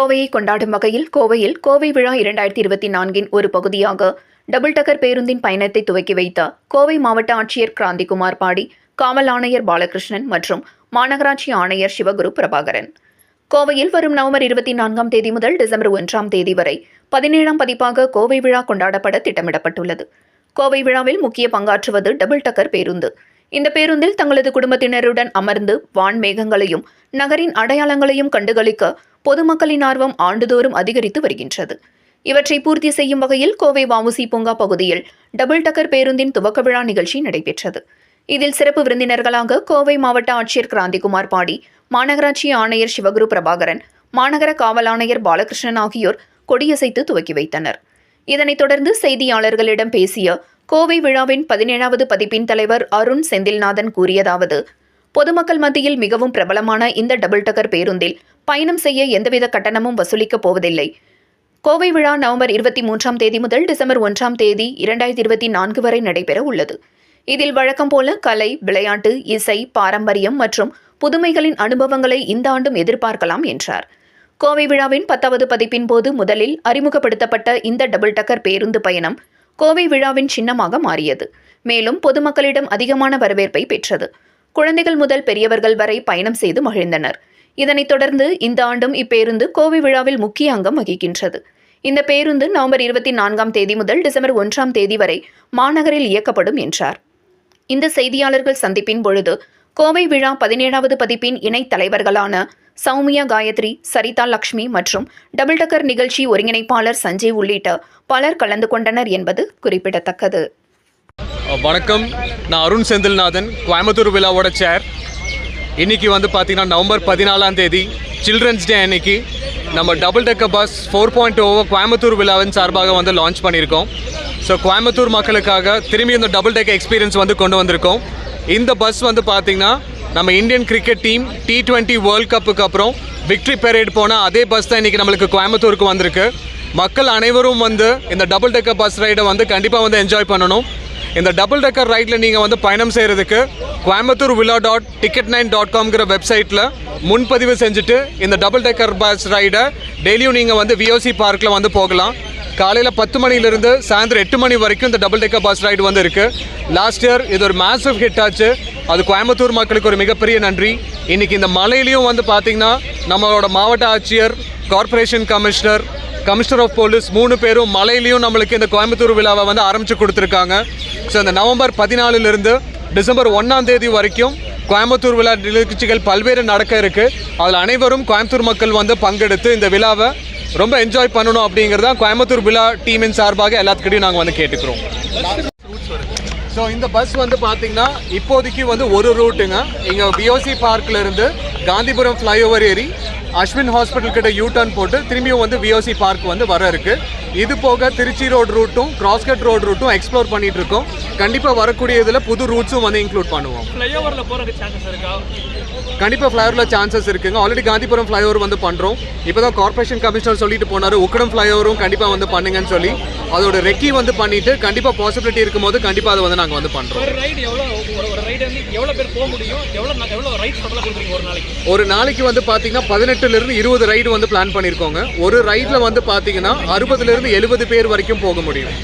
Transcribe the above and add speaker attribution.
Speaker 1: கோவையை கொண்டாடும் வகையில் கோவையில் கோவை விழா இரண்டாயிரத்தி இருபத்தி நான்கின் ஒரு பகுதியாக டபுள் டக்கர் பேருந்தின் பயணத்தை துவக்கி வைத்த கோவை மாவட்ட ஆட்சியர் கிராந்திகுமார் பாடி காவல் ஆணையர் பாலகிருஷ்ணன் மற்றும் மாநகராட்சி ஆணையர் சிவகுரு பிரபாகரன். கோவையில் வரும் நவம்பர் இருபத்தி நான்காம் தேதி முதல் டிசம்பர் ஒன்றாம் தேதி வரை பதினேழாம் பதிப்பாக கோவை விழா கொண்டாடப்பட திட்டமிடப்பட்டுள்ளது. கோவை விழாவில் முக்கிய பங்காற்றுவது டபுள் டக்கர் பேருந்து. இந்த பேருந்தில் தங்களது குடும்பத்தினருடன் அமர்ந்து வான் மேகங்களையும் நகரின் அடையாளங்களையும் கண்டுகளிக்க பொதுமக்களின் ஆர்வம் ஆண்டுதோறும் அதிகரித்து வருகின்றது. இவற்றை பூர்த்தி செய்யும் வகையில் கோவை வாமுசி பூங்கா பகுதியில் டபுள் டக்கர் பேருந்தின் துவக்க விழா நிகழ்ச்சி நடைபெற்றது. இதில் சிறப்பு விருந்தினர்களாக கோவை மாவட்ட ஆட்சியர் கிராந்திகுமார் பாடி மாநகராட்சி ஆணையர் சிவகுரு பிரபாகரன் மாநகர காவல் ஆணையர் பாலகிருஷ்ணன் ஆகியோர் கொடியசைத்து துவக்கி வைத்தனர். இதனைத் தொடர்ந்து செய்தியாளர்களிடம் பேசிய கோவை விழாவின் பதினேழாவது பதிப்பின் தலைவர் அருண் செந்தில்நாதன் கூறியதாவது பொதுமக்கள் மத்தியில் மிகவும் பிரபலமான இந்த டபுள் டக்கர் பேருந்தில் பயணம் செய்ய எந்தவித கட்டணமும் வசூலிக்கப் போவதில்லை. கோவை விழா நவம்பர் இருபத்தி மூன்றாம் தேதி முதல் டிசம்பர் ஒன்றாம் தேதி இரண்டாயிரத்தி இருபத்தி நான்கு வரை நடைபெற உள்ளது. இதில் வழக்கம் போல கலை விளையாட்டு இசை பாரம்பரியம் மற்றும் புதுமைகளின் அனுபவங்களை இந்த ஆண்டும் எதிர்பார்க்கலாம் என்றார். கோவை விழாவின் பத்தாவது பதிப்பின் போது முதலில் அறிமுகப்படுத்தப்பட்ட இந்த டபுள் டக்கர் பேருந்து பயணம் கோவை விழாவின் சின்னமாக மாறியது. மேலும் பொதுமக்களிடம் அதிகமான வரவேற்பை பெற்றது. குழந்தைகள் முதல் பெரியவர்கள் வரை பயணம் செய்து மகிழ்ந்தனர். இதனைத் தொடர்ந்து இந்த ஆண்டும் இப்பேருந்து கோவை விழாவில் முக்கிய அங்கம் வகிக்கின்றது. இந்த பேருந்து நவம்பர் இருபத்தி நான்காம் தேதி முதல் டிசம்பர் ஒன்றாம் தேதி வரை மாநகரில் இயக்கப்படும் என்றார். இந்த செய்தியாளர்கள் சந்திப்பின் பொழுது கோவை விழா பதினேழாவது பதிப்பின் இணைத் தலைவர்களான சௌமியா காயத்ரி சரிதா லக்ஷ்மி மற்றும் டபுள் டக்கர் நிகழ்ச்சி ஒருங்கிணைப்பாளர் சஞ்சய் உள்ளிட்ட பலர் கலந்து கொண்டனர் என்பது குறிப்பிடத்தக்கது.
Speaker 2: வணக்கம். நான் அருண் செந்தில்நாதன் கோயம்புத்தூர் விழாவோட சேர் இன்னைக்கு வந்து பார்த்தீங்கன்னா நவம்பர் பதினாலாம் தேதி சில்ட்ரன்ஸ் டே அன்னைக்கு நம்ம double decker bus four point over Coimbatore விழாவின் சார்பாக வந்து லான்ச் பண்ணியிருக்கோம். ஸோ கோயம்புத்தூர் மக்களுக்காக திரும்பி இந்த டபுள் டெக்கர் எக்ஸ்பீரியன்ஸ் வந்து கொண்டு வந்திருக்கோம். இந்த பஸ் வந்து பார்த்தீங்கன்னா நம்ம Indian cricket team T twenty world கப்புக்கு அப்புறம் விக்ட்ரி பெரேட் போனால் அதே பஸ் தான் இன்றைக்கி நம்மளுக்கு கோயம்புத்தூருக்கு வந்திருக்கு. மக்கள் அனைவரும் வந்து இந்த டபுள் டெக்கர் பஸ் ரைடை வந்து கண்டிப்பாக வந்து என்ஜாய் பண்ணணும். இந்த டபுள் டெக்கர் ரைடில் நீங்கள் வந்து பயணம் செய்கிறதுக்கு கோயம்புத்தூர் விழா டாட் டிக்கெட் நைன் டாட் காம்ங்கிற வெப்சைட்டில் முன்பதிவு செஞ்சுட்டு இந்த டபுள் டெக்கர் பஸ் ரைடை டெய்லியும் நீங்கள் வந்து விஓசி பார்க்கில் வந்து போகலாம். காலையில் பத்து மணிலேருந்து சாயந்தரம் எட்டு மணி வரைக்கும் இந்த டபுள் டெக்கர் பஸ் ரைடு வந்து இருக்குது லாஸ்ட் இயர் இது ஒரு மேசிவ் ஹிட் ஆச்சு. அது கோயம்புத்தூர் மக்களுக்கு ஒரு மிகப்பெரிய நன்றி. இன்றைக்கி இந்த மலையிலையும் வந்து பார்த்தீங்கன்னா நம்மளோட மாவட்ட ஆட்சியர் corporation commissioner commissioner of police மூணு பேரும் மலையிலையும் நம்மளுக்கு இந்த கோயம்புத்தூர் விழாவை வந்து ஆரம்பித்து கொடுத்துருக்காங்க. ஸோ இந்த நவம்பர் பதினாலுலேருந்து டிசம்பர் ஒன்றாம் தேதி வரைக்கும் கோயம்புத்தூர் விழா நிகழ்ச்சிகள் பல்வேறு நடக்க இருக்குது அதில் அனைவரும் கோயம்புத்தூர் மக்கள் வந்து பங்கெடுத்து இந்த விழாவை ரொம்ப என்ஜாய் பண்ணணும் தான் கோயம்புத்தூர் விழா டீமின் சார்பாக எல்லாத்துக்கிட்டையும் நாங்கள் வந்து கேட்டுக்கிறோம். ஸோ இந்த பஸ் வந்து பார்த்தீங்கன்னா இப்போதைக்கு வந்து ஒரு ரூட்டுங்க இங்கே பிஓசி பார்க்கில் இருந்து காந்திபுரம் ஃப்ளைஓவர் ஏறி அஸ்வின் ஹாஸ்பிட்டல் கிட்ட யூ டர்ன் போட்டு திரும்பியும் வந்து விஓசி பார்க் வந்து வர இருக்கு. இது போக திருச்சி ரோடு ரூட்டும் கிராஸ்கட் ரோடு ரூட்டும் எக்ஸ்ப்ளோர் பண்ணிட்டு இருக்கோம். கண்டிப்பாக வரக்கூடிய இதில் புது ரூட்ஸும் வந்து இன்க்ளூட் பண்ணுவோம். கண்டிப்பாக ஃப்ளைஓவரில் சான்சஸ் இருக்குங்க. ஆல்ரெடி காந்திபுரம் ஃப்ளைஓவர் வந்து பண்ணுறோம் இப்போ தான் கார்பரேஷன் கமிஷனர் சொல்லிட்டு போனார் உக்கடம் ஃப்ளைஓவரும் கண்டிப்பாக வந்து பண்ணுங்கன்னு சொல்லி. அதோட ரெக்கி வந்து பண்ணிட்டு கண்டிப்பாக பாசிபிலிட்டி இருக்கும்போது கண்டிப்பாக அதை வந்து நாங்கள் வந்து பண்ணுறோம் ஒரு நாளைக்கு? வந்து பார்த்தீங்கன்னா பதினெட்டுலேருந்து இருபது ரைடு வந்து பிளான் பண்ணியிருக்கோங்க ஒரு ரைடில் வந்து பார்த்தீங்கன்னா அறுபதுலேருந்து எழுபது பேர் வரைக்கும் போக முடியும்.